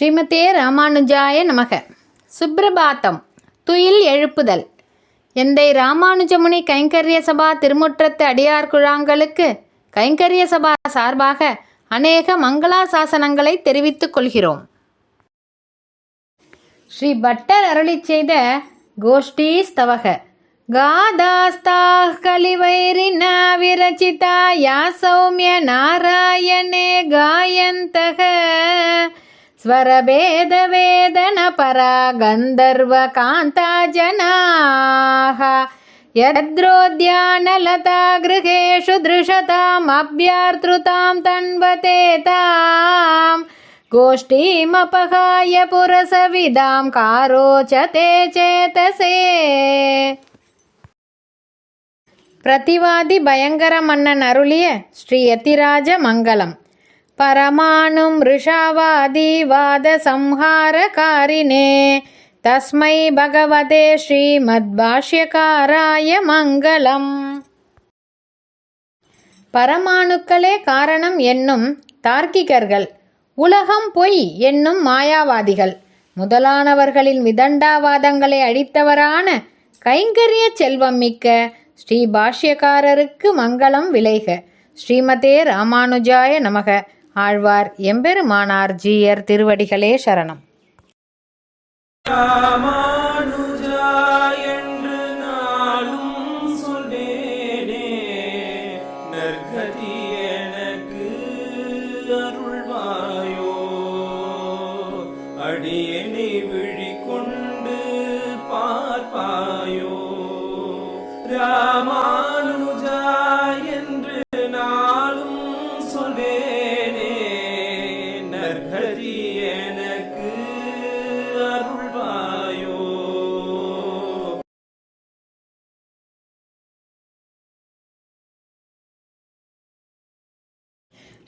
ஸ்ரீமதே ராமானுஜாய நமக. சுப்பிரபாத்தம் துயில் எழுப்புதல். எந்தை ராமானுஜமுனி கைங்கரிய சபா திருமுற்றத்து அடியார் குழாங்களுக்கு கைங்கரிய சபா சார்பாக அநேக மங்களாசாசனங்களை தெரிவித்துக் கொள்கிறோம். ஸ்ரீ பட்டர் அருளி செய்த கோஷ்டி ஸ்தவக காதாஸ்தா கலிவைரின விரச்சிதா யா சௌமிய நாராயணே காயந்தக. स्वरभेदवेदनपरा गन्धर्वकान्ताजनाः यद्रोद्यानलता गृहेषु दृशतामभ्यार्तृतां तन्वते ताम् गोष्ठीमपहाय पुरसविदां का रोचते चेतसे। प्रतिवादिभयङ्करमन्ननरुलिय श्रीयतिराजमङ्गलम्। பரமானும் ரிஷாவாதிவாத சம்ஹாரகாரிணே தஸ்மை பகவதே ஸ்ரீமத்பாஷ்யகாராய மங்களம். பரமாணுக்களே காரணம் என்னும் தார்க்கிகர்கள் உலகம் பொய் என்னும் மாயாவாதிகள் முதலானவர்களின் விதண்டாவாதங்களை அழித்தவரான கைங்கரிய செல்வம் மிக்க ஸ்ரீ பாஷ்யக்காரருக்கு மங்களம் விளைக. ஸ்ரீமதே ராமானுஜாய நமக. ஆழ்வார் எம்பெருமானார் ஜீயர் திருவடிகளே சரணம். ராமானுஜா என்று நாளும் சொல்வேனே பார்ப்பாயோ. ராமானுஜா என்று நாளும்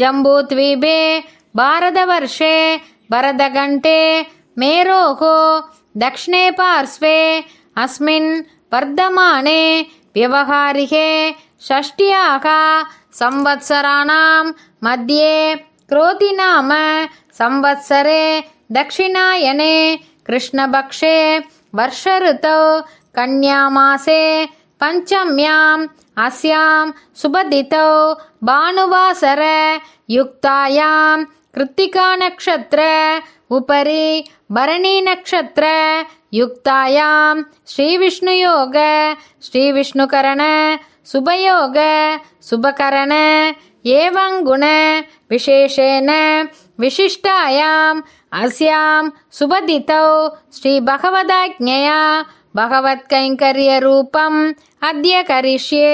जम्बूद्वीपे भारतवर्षे भरतघण्टे मेरोः दक्षिणे पार्श्वे अस्मिन् वर्धमाने व्यवहारिके षष्ट्याः संवत्सराणां मध्ये क्रोधिनाम संवत्सरे दक्षिणायने कृष्णपक्षे वर्षऋतौ कन्यामासे पञ्चम्याम् अस्यां सुबदितौ भानुवासर युक्तायां कृत्तिकानक्षत्र उपरि भरणीनक्षत्र युक्तायां श्रीविष्णुयोग श्रीविष्णुकरण शुभयोग शुभकरण एवं गुण विशेषेण विशिष्टायाम् अस्यां सुबदितौ श्रीभगवदाज्ञया भगवत्कैङ्कर्यरूपम् अद्य करिष्ये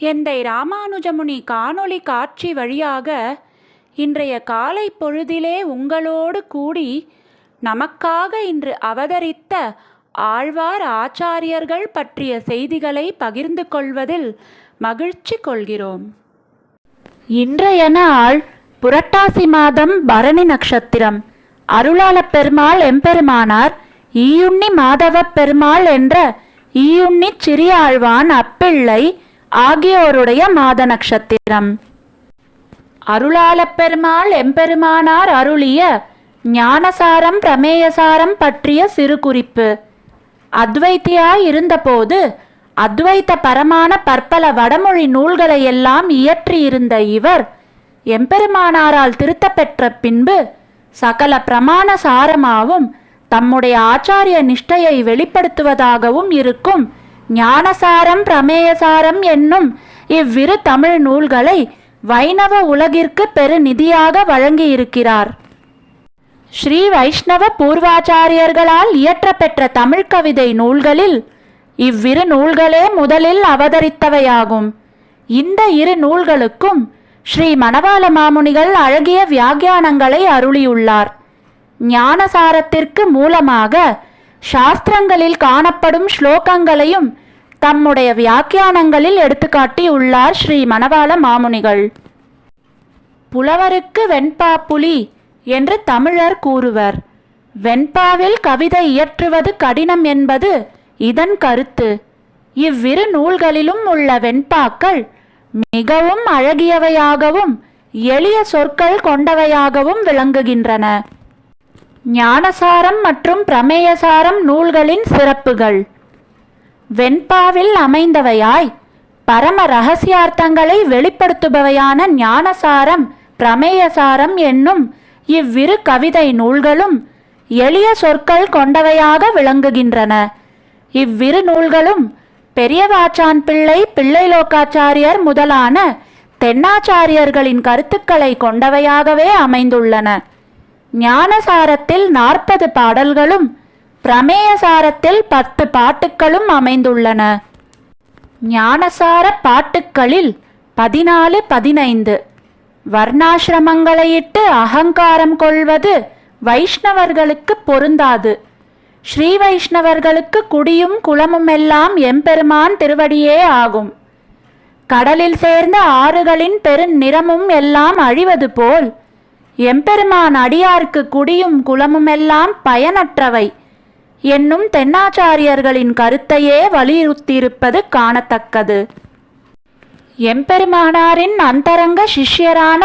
எந்தை ராமானுஜமுனி காணொளி காட்சி வழியாக இன்றைய காலை பொழுதிலே உங்களோடு கூடி நமக்காக இன்று அவதரித்த ஆழ்வார் ஆச்சாரியர்கள் பற்றிய செய்திகளை பகிர்ந்து கொள்வதில் மகிழ்ச்சி கொள்கிறோம். இன்றைய நாள் புரட்டாசி மாதம் பரணி நட்சத்திரம். அருளாளப் பெருமாள் எம்பெருமானார் ஈயுண்ணி மாதவப் பெருமாள் என்ற ஈயுண்ணி சிறியாழ்வான் அப்பிள்ளை ஆகியோருடைய மாத நட்சத்திரம். அருளாளப் பெருமாள் எம்பெருமானார் அருளிய ஞானசாரம் பிரமேயசாரம் பற்றிய சிறு குறிப்பு அத்வைத்தியாய் இருந்தபோது அத்வைத்த பரமான பற்பல வடமொழி நூல்களை எல்லாம் இயற்றியிருந்த இவர் எம்பெருமானாரால் திருத்தப்பெற்ற பின்பு சகல பிரமாண சாரமாவும் தம்முடைய ஆச்சாரிய நிஷ்டையை வெளிப்படுத்துவதாகவும் இருக்கும். ஞானசாரம் பிரமேயசாரம் என்னும் இவ்விரு தமிழ் நூல்களை வைணவ உலகிற்கு பெருநிதியாக வழங்கியிருக்கிறார். ஸ்ரீ வைஷ்ணவ பூர்வாச்சாரியர்களால் இயற்றப்பெற்ற தமிழ் கவிதை நூல்களில் இவ்விரு நூல்களே முதலில் அவதரித்தவையாகும். இந்த இரு நூல்களுக்கும் ஸ்ரீ மணவாள மாமுனிகள் அழகிய வியாக்கியானங்களை அருளியுள்ளார். ஞானசாரத்திற்கு மூலமாக சாஸ்திரங்களில் காணப்படும் ஸ்லோகங்களையும் தம்முடைய வியாக்கியானங்களில் எடுத்துக்காட்டியுள்ளார் ஸ்ரீ மணவாள மாமுனிகள். புலவருக்கு வெண்பா புலி என்று தமிழர் கூறுவர். வெண்பாவில் கவிதை இயற்றுவது கடினம் என்பது இதன் கருத்து. இவ்விரு நூல்களிலும் உள்ள வெண்பாக்கள் மிகவும் அழகியவையாகவும் எளிய சொற்கள் கொண்டவையாகவும் விளங்குகின்றன. ஞானசாரம் மற்றும் பிரமேயசாரம் நூல்களின் சிறப்புகள். வெண்பாவில் அமைந்தவையாய் பரம ரகசியார்த்தங்களை வெளிப்படுத்துபவையான ஞானசாரம் பிரமேயசாரம் என்னும் இவ்விரு கவிதை நூல்களும் எளிய சொற்கள் கொண்டவையாக விளங்குகின்றன. இவ்விரு நூல்களும் பெரியவாச்சான் பிள்ளை பிள்ளைலோக்காச்சாரியர் முதலான தென்னாச்சாரியர்களின் கருத்துக்களை கொண்டவையாகவே அமைந்துள்ளன. ஞானசாரத்தில் நாற்பது பாடல்களும் பிரமேயசாரத்தில் பத்து பாட்டுக்களும் அமைந்துள்ளன. ஞானசார பாட்டுக்களில் பதினாலு பதினைந்து. வர்ணாசிரமங்களையிட்டு அகங்காரம் கொள்வது வைஷ்ணவர்களுக்கு பொருந்தாது. ஸ்ரீ வைஷ்ணவர்களுக்கு குடியும் குளமும் எல்லாம் எம்பெருமான் திருவடியே ஆகும். கடலில் சேர்ந்த ஆறுகளின் பெருநிறமும் எல்லாம் அழிவது போல் எம்பெருமான் அடியார்க்கு குடியும் குளமுமெல்லாம் பயனற்றவை. என்னும் தென்னாச்சாரியர்களின் கருத்தையே வலியுறுத்தியிருப்பது காணத்தக்கது. எம்பெருமானாரின் அந்தரங்க சிஷ்யரான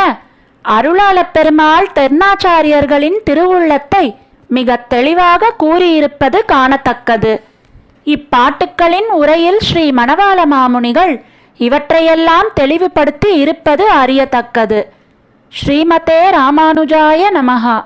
அருளாளப் பெருமாள் தென்னாச்சாரியர்களின் திருவுள்ளத்தை மிக தெளிவாக கூறியிருப்பது காணத்தக்கது. இப்பாட்டுக்களின் உரையில் ஸ்ரீ மணவாள மாமுனிகள் இவற்றையெல்லாம் தெளிவுபடுத்தி இருப்பது அறியத்தக்கது. ஸ்ரீமதே ராமானுஜாய நமகா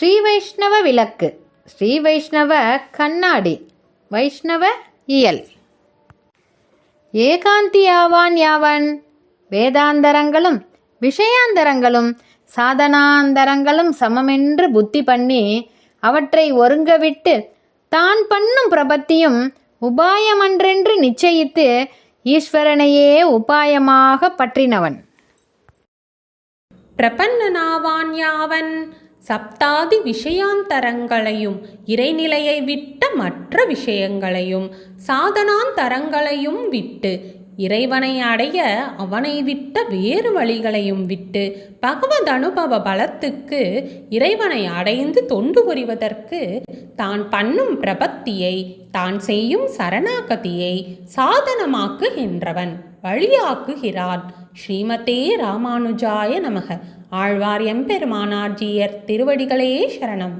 ஸ்ரீ வைஷ்ணவ விளக்கு. ஸ்ரீ வைஷ்ணவ கண்ணாடி. வைஷ்ணவ இயல். ஏகாந்தியாவான் யாவன் வேதாந்தரங்களும் விஷயாந்தரங்களும் சாதனாந்தரங்களும் சமமென்று புத்தி பண்ணி அவற்றை ஒருங்கவிட்டு தான் பண்ணும் பிரபத்தியும் உபாயமன்றென்று நிச்சயித்து ஈஸ்வரனையே உபாயமாக பற்றினவன். பிரபன்னனாவான் யாவன்? சப்தாதி விஷயாந்தரங்களையும் இறைநிலையை விட்ட மற்ற விஷயங்களையும் சாதனாந்தரங்களையும் விட்டு இறைவனை அடைய அவனை விட்ட வேறு வழிகளையும் விட்டு பகவத் அனுபவ பலத்துக்கு இறைவனை அடைந்து தொண்டு புரிவதற்கு தான் பண்ணும் பிரபத்தியை தான் செய்யும் சரணாகதியை சாதனமாக்குகின்றவன் வழியாக்குகிறான். ஸ்ரீமதே ராமானுஜாய நமக. ஆழ்வார் எம்பெருமானார் ஜீயர் திருவடிகளே சரணம்.